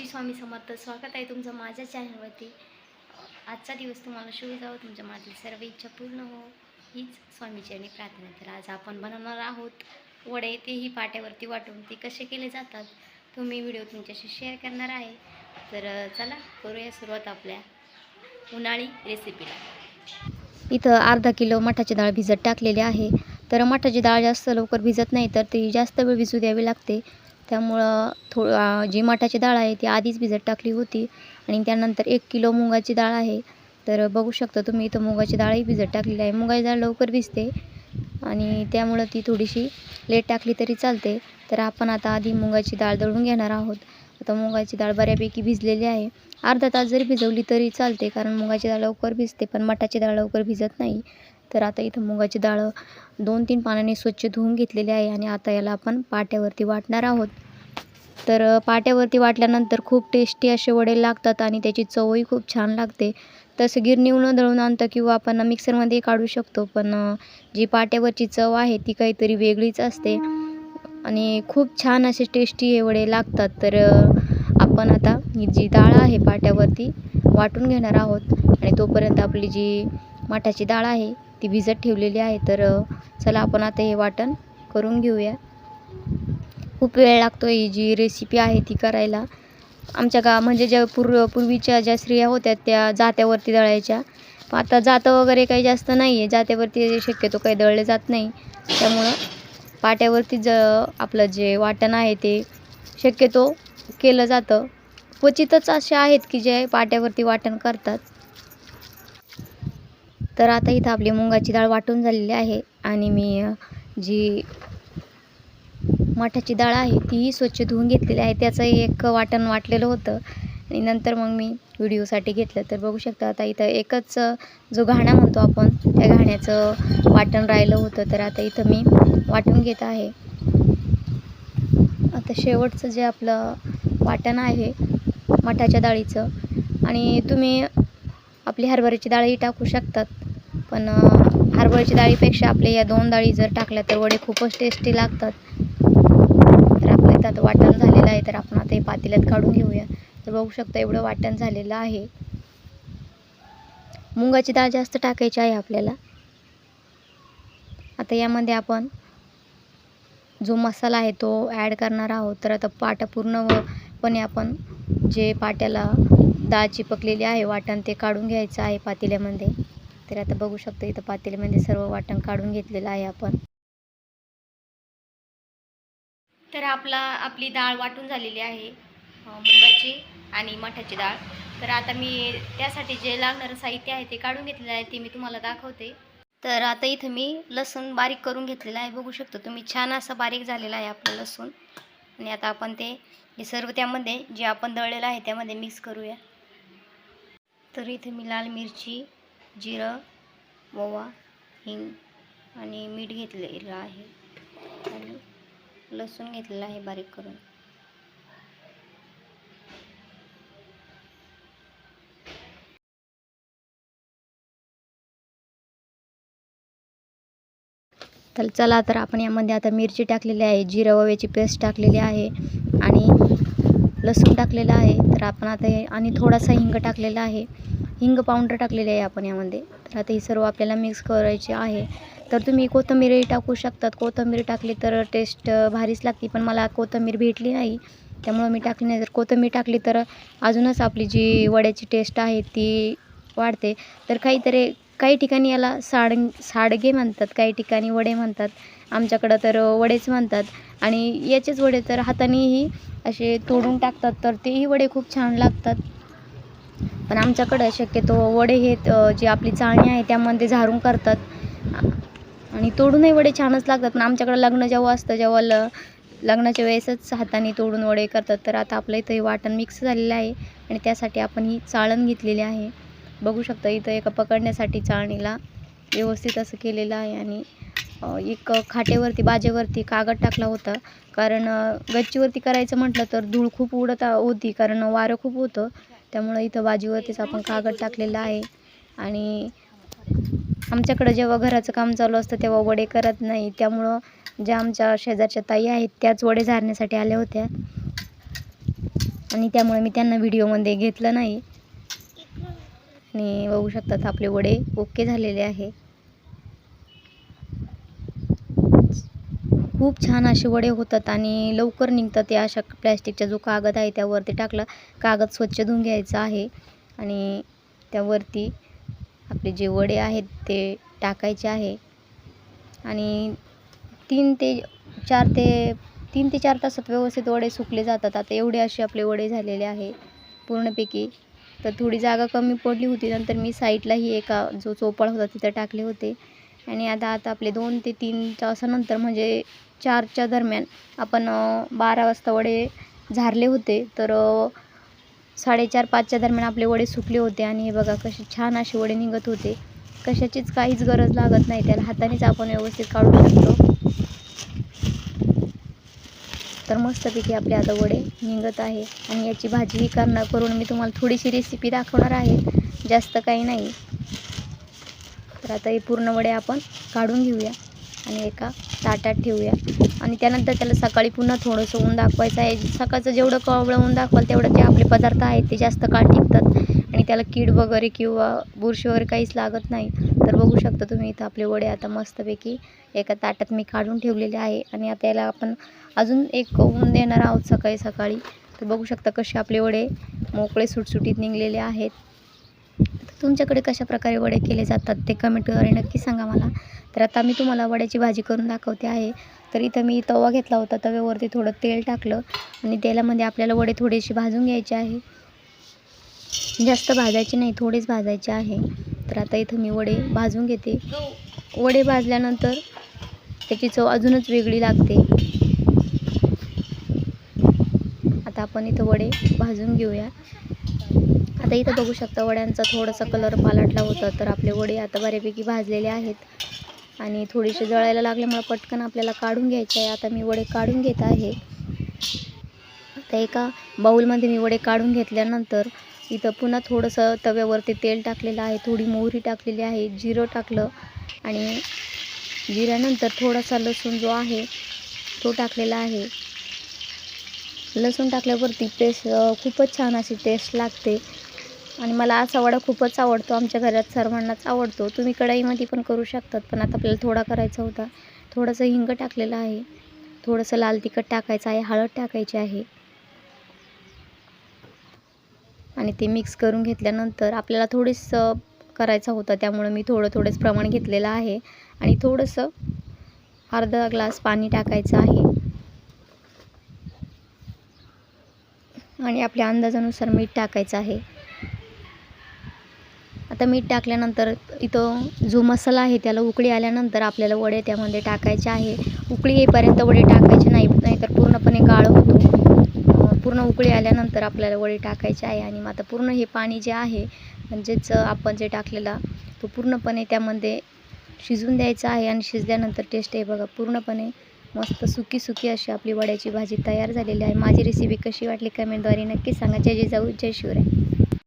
श्री स्वामी समर्थ. स्वागत आहे तुमचं माझ्या चॅनलवरती. आजचा दिवस तुम्हाला शुभ जावं. तुमच्या माझी सर्व इच्छा पूर्ण हो. हीच स्वामीचरणी प्रार्थना. तर आज आपण बनवणार आहोत वडे. तेही पाट्यावरती वाटून ते कसे केले जातात तो मी व्हिडिओ तुमच्याशी शेअर करणार आहे. तर चला करूया सुरुवात आपल्या उन्हाळी रेसिपीला. इथं अर्धा किलो मठाची डाळ भिजत टाकलेली आहे. तर मठाची डाळ जास्त लवकर भिजत नाही तर ती जास्त वेळ भिजू द्यावी लागते. त्यामुळं थो जी मठाची डाळ आहे ती आधीच भिजत टाकली होती आणि त्यानंतर एक किलो मुगाची डाळ आहे. तर बघू शकता तुम्ही इथं मुगाची डाळही भिजत टाकलेली आहे. मुगाची डाळ लवकर भिजते आणि त्यामुळं ती थोडीशी लेट टाकली तरी चालते. तर आपण आता आधी मुगाची डाळ दळून घेणार आहोत. आता मुगाची डाळ बऱ्यापैकी भिजलेली आहे. अर्धा तास जरी भिजवली तरी चालते कारण मुगाची डाळ लवकर भिजते पण मठाची डाळ लवकर भिजत नाही. तर आता इथं मुगाची डाळ दोन तीन पाण्याने स्वच्छ धुवून घेतलेली आहे आणि आता याला आपण पाट्यावरती वाटणार आहोत. तर पाट्यावरती वाटल्यानंतर खूप टेस्टी असे वडे लागतात आणि त्याची चवही खूप छान लागते. तसं गिरणीहून दळून आणतं किंवा आपण मिक्सरमध्ये काढू शकतो पण जी पाट्यावरची चव आहे ती काहीतरी वेगळीच असते. आणि खूप छान असे टेस्टी हे वडे लागतात. तर आपण आता ही जी डाळ आहे पाट्यावरती वाटून घेणार आहोत. आणि तोपर्यंत आपली जी माठाची डाळ आहे ती भिजत ठेवलेली आहे तर चला आपण आता हे वाटण करून घेऊया. खूप वेळ लागतो ही जी रेसिपी आहे ती करायला. आमच्या गा म्हणजे ज्या पूर्व पूर्वीच्या ज्या स्त्रिया होत्या त्या जात्यावरती दळायच्या. पण आता जातं वगैरे काही जास्त नाही आहे जात्यावरती शक्यतो काही दळले जात नाही. त्यामुळं पाट्यावरती ज आपलं जे वाटण आहे ते शक्यतो केलं जातं. क्वचितच असे आहेत की जे पाट्यावरती वाटण करतात. तर आता इथं आपली मुगाची डाळ वाटून झालेली आहे आणि मी जी मठाची डाळ आहे तीही स्वच्छ धुवून घेतलेली आहे. त्याचं एक वाटण वाटलेलं होतं आणि नंतर मग मी व्हिडिओसाठी घेतलं. तर बघू शकता आता इथं एकच जो घाणा म्हणतो आपण त्या घाण्याचं वाटण राहिलं होतं. तर आता इथं मी वाटून घेत आहे. आता शेवटचं जे आपलं वाटण आहे मठाच्या डाळीचं आणि तुम्ही आपली हरभऱ्याची डाळही टाकू शकतात. पण हरभऱ्याची डाळीपेक्षा आपल्या या दोन डाळी जर टाकल्या तर वडे खूपच टेस्टी लागतात. तर आपलं इथं आता वाटण झालेलं आहे तर आपण आता हे पातेल्यात काढून घेऊया. तर बघू शकता एवढं वाटण झालेलं आहे. मुगाची डाळ जास्त टाकायची आहे आपल्याला. आता यामध्ये आपण जो मसाला आहे तो ॲड करणार आहोत. तर आता पाटा पूर्णपणे आपण जे पाट्याला डाळ चिपकलेली आहे वाटण ते काढून घ्यायचं आहे पातेल्यामध्ये. तर आता बघू शकतो इथं पातेलीमध्ये म्हणजे सर्व वाटण काढून घेतलेलं आहे आपण. तर आपला आपली डाळ वाटून झालेली आहे मुगाची आणि मठाची डाळ. तर आता मी त्यासाठी जे लागणारं साहित्य आहे ते काढून घेतलेलं आहे ते मी तुम्हाला दाखवते. तर आता इथं मी लसूण बारीक करून घेतलेलं आहे बघू शकतो तुम्ही. छान असं बारीक झालेलं आहे आपलं लसूण. आणि आता आपण ते हे सर्व त्यामध्ये जे आपण दळलेलं आहे त्यामध्ये मिक्स करूया. तर इथे मी लाल मिरची जिरं ओवा हिंग आणि मीठ घेतलेलं आहे. आणि लसूण घेतलेला आहे बारीक करून. तर चला तर आपण यामध्ये आता मिरची टाकलेली आहे जिरं ओव्याची पेस्ट टाकलेली आहे आणि लसूण टाकलेलं आहे. तर आपण आता आणि थोडासा हिंग टाकलेला आहे. हिंग पावडर टाकलेली आहे आपण यामध्ये. तर आता ही सर्व आपल्याला मिक्स करायची आहे. तर तुम्ही कोथिंबीरही टाकू शकतात. कोथिंबीर टाकली तर टेस्ट भारीच लागते पण मला कोथिंबीर भेटली नाही. त्यामुळं मी टाकली नाही. जर कोथिंबीर टाकली तर अजूनच आपली जी वड्याची टेस्ट आहे ती वाढते. तर काहीतरी काही ठिकाणी याला साड साडगे म्हणतात काही ठिकाणी वडे म्हणतात. आमच्याकडं तर वडेच म्हणतात. आणि याचेच वडे तर हातानेही असे तोडून टाकतात. तर तेही वडे खूप छान लागतात. पण आमच्याकडं शक्यतो वडे हे जी आपली चाळणी आहे त्यामध्ये झारून करतात. आणि तोडूनही वडे छानच लागतात. पण आमच्याकडं लग्न जेव्हा असतं जेव्हा ल लग्नाच्या वेळेसच हाताने तोडून वडे करतात. तर आता आपलं इथं हे वाटण मिक्स झालेलं आहे आणि त्यासाठी आपण ही चाळण घेतलेली आहे. बघू शकता इथं एका पकडण्यासाठी चाळणीला व्यवस्थित असं केलेलं आहे आणि एक खाटेवरती बाजेवरती कागद टाकला होता. कारण गच्चीवरती करायचं म्हटलं तर धूळ खूप उडत होती. कारण वारं खूप होतं. त्यामुळं इथं बाजीवरतीच आपण कागद टाकलेला आहे. आणि आमच्याकडं जेव्हा घराचं काम चालू असतं तेव्हा वडे करत नाही. त्यामुळं ज्या आमच्या शेजारच्या ताई आहेत त्याच वडे झारण्यासाठी आल्या होत्या. आणि त्यामुळे मी त्यांना व्हिडिओमध्ये घेतलं नाही. आणि बघू शकतात आपले वडे ओके झालेले आहे. खूप छान असे वडे होतात आणि लवकर निघतात ते अशा प्लॅस्टिकचा जो कागद आहे त्यावरती टाकला कागद स्वच्छ धुवून घ्यायचा आहे आणि त्यावरती आपले जे वडे आहेत ते टाकायचे आहे. आणि तीन ते चार ते तीन ते चार तासात व्यवस्थित वडे सुकले जातात. आता एवढे असे आपले वडे झालेले आहे पूर्णपैकी. तर थोडी जागा कमी पडली होती नंतर मी साईडलाही एका जो चोपाळ होता तिथं टाकले होते. आणि आता आता आपले दोन ते तीन तासानंतर म्हणजे चारच्या दरम्यान आपण बारा वाजता वडे झारले होते. तर साडेचार पाचच्या दरम्यान आपले वडे सुकले होते आणि हे बघा कसे छान असे वडे निघत होते. कशाचीच काहीच गरज लागत नाही. त्याला हातानेच आपण व्यवस्थित काढू शकतो. तर मस्तपैकी आपले आता वडे निघत आहे. आणि याची भाजीही करणार करून मी तुम्हाला थोडीशी रेसिपी दाखवणार आहे. जास्त काही नाही. तर आता हे पूर्ण वडे आपण काढून घेऊया. आणि एका ताटात ठेवूया. आणि त्यानंतर त्याला सकाळी पुन्हा थोडंसं ऊन दाखवायचं आहे. सकाळचं जेवढं कवळं ऊन दाखवाल तेवढं जे आपले पदार्थ आहेत ते जास्त काळ टिकतात. आणि त्याला कीड वगैरे किंवा बुरशी वगैरे काहीच लागत नाही. तर बघू शकता तुम्ही इथं आपले वडे आता मस्तपैकी एका ताटात मी काढून ठेवलेले आहे. आणि आता याला आपण अजून एक ऊन देणार आहोत सकाळी सकाळी. तर बघू शकता कसे आपले वडे मोकळे सुटसुटीत निघलेले आहेत. तर तुमच्याकडे कशा प्रकारे वडे केले जातात ते कमेंटद्वारे नक्की सांगा मला. तर आता मी तुम्हाला वड्याची भाजी करून दाखवते आहे. तर इथं मी तवा घेतला होता तव्यावरती थोडं तेल टाकलं आणि तेलामध्ये म्हणजे आपल्याला वडे थोडेसे भाजून घ्यायचे आहे. जास्त भाजायचे नाही थोडेच भाजायचे आहे. तर आता इथं मी वडे भाजून घेते. वडे भाजल्यानंतर त्याची चव अजूनच वेगळी लागते. आता आपण इथं वडे भाजून घेऊया. आता इथं बघू शकता वड्यांचा थोडासा कलर पालटला होता तर आपले वडे आता बऱ्यापैकी भाजलेले आहेत. आणि थोडीशी जळायला लागल्यामुळे पटकन आपल्याला काढून घ्यायचे आहे. आता मी वडे काढून घेत आहे. आता एका बाऊलमध्ये मी वडे काढून घेतल्यानंतर इथं पुन्हा थोडंसं तव्यावरती तेल टाकलेलं आहे. थोडी मोहरी टाकलेली आहे. जिरं टाकलं आणि जिऱ्यानंतर थोडासा लसूण जो आहे तो टाकलेला आहे. लसूण टाकल्यावरती पेस्ट खूपच छान अशी टेस्ट लागते. आणि मला असा वडा खूपच आवडतो. आमच्या घरात सर्वांनाच आवडतो. तुम्ही कढाईमध्ये पण करू शकतात पण आता आपल्याला थोडा करायचा होता. थोडंसं हिंग टाकलेलं आहे. थोडंसं लाल तिखट टाकायचं आहे हळद टाकायची आहे. आणि ते मिक्स करून घेतल्यानंतर आपल्याला थोडंसं करायचं होतं. त्यामुळं मी थोडं थोडंच प्रमाण घेतलेलं आहे. आणि थोडंसं अर्धा ग्लास पाणी टाकायचं आहे. आणि आपल्या अंदाजानुसार मीठ टाकायचं आहे. आता मीठ टाकल्यानंतर इथं जो मसाला आहे त्याला उकळी आल्यानंतर आपल्याला वडे त्यामध्ये टाकायचे आहे. उकळी येईपर्यंत वडे टाकायचे नाही नाहीतर पूर्णपणे गाळ होतो. पूर्ण उकळी आल्यानंतर आपल्याला वडे टाकायचे आहे आणि मग आता पूर्ण हे पाणी जे आहे म्हणजेच आपण जे टाकलेला तो पूर्णपणे त्यामध्ये शिजून द्यायचा आहे आणि शिजल्यानंतर टेस्ट आहे बघा पूर्णपणे मस्त सुकी सुकी अशी आपली वड्याची भाजी तयार झालेली आहे. माझी रेसिपी कशी वाटली कमेंटद्वारे नक्की सांगा. जय जय जाऊ जय शिवराय.